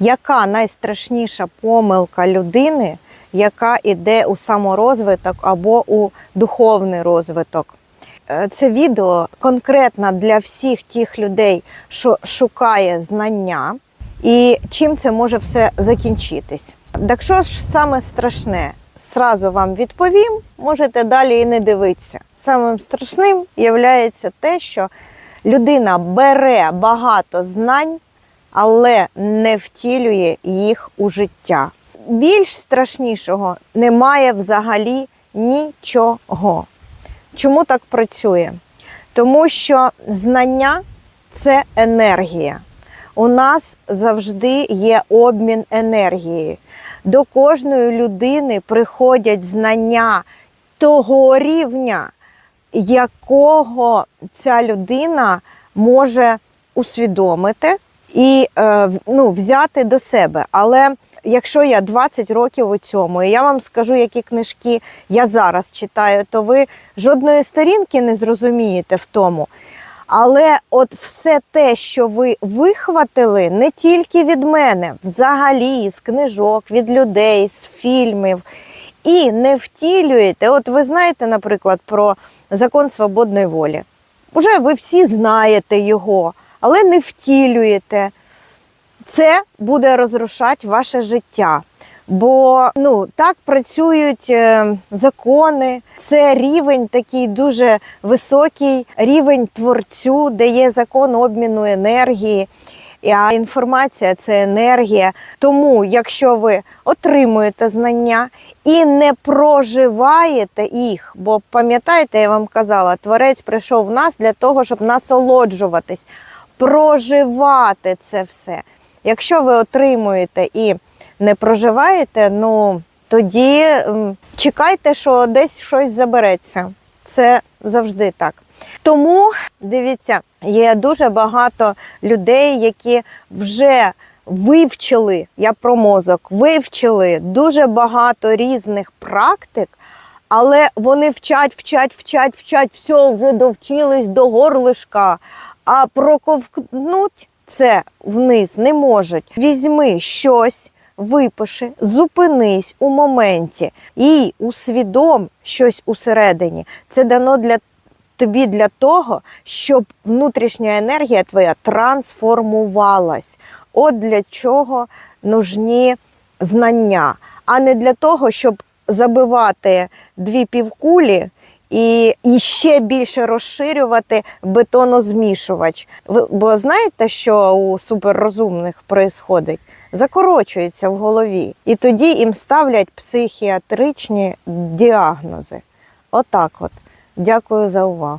яка найстрашніша помилка людини, яка йде у саморозвиток або у духовний розвиток. Е, Це відео конкретно для всіх тих людей, що шукає знання, і чим це може все закінчитись. Так що ж саме страшне? Сразу вам відповім, можете далі і не дивитися. Самим страшним є те, що людина бере багато знань, але не втілює їх у життя. Більш страшнішого немає взагалі нічого. Чому так працює? Тому що знання це енергія. У нас завжди є обмін енергією. До кожної людини приходять знання того рівня, якого ця людина може усвідомити і е, ну, взяти до себе. Але якщо я 20 років у цьому, і я вам скажу, які книжки я зараз читаю, то ви жодної сторінки не зрозумієте в тому. Але от все те, що ви вихватили, не тільки від мене, взагалі з книжок, від людей, з фільмів, і не втілюєте. От ви знаєте, наприклад, про закон свободної волі. Уже ви всі знаєте його, але не втілюєте. Це буде розрушати ваше життя. Бо ну так працюють е, закони. Це рівень такий дуже високий рівень творцю, де є закон обміну енергії. А інформація це енергія. Тому, якщо ви отримуєте знання і не проживаєте їх, бо пам'ятаєте, я вам казала, творець прийшов в нас для того, щоб насолоджуватись, проживати це все. Якщо ви отримуєте і не проживаєте, ну тоді чекайте, що десь щось забереться. Це завжди так. Тому дивіться, є дуже багато людей, які вже вивчили, я про мозок, вивчили дуже багато різних практик, але вони вчать, вчать, вчать, вчать, все вже довчились до горлишка, а проковтнуть це вниз не можуть. Візьми щось, випиши, зупинись у моменті і усвідом щось усередині. Це дано для тобі для того, щоб внутрішня енергія твоя трансформувалась. От для чого нужні знання, а не для того, щоб забивати дві півкулі і, ще більше розширювати бетонозмішувач. Ви, бо знаєте, що у суперрозумних происходить? Закорочується в голові, і тоді їм ставлять психіатричні діагнози. Отак от. Дякую за увагу.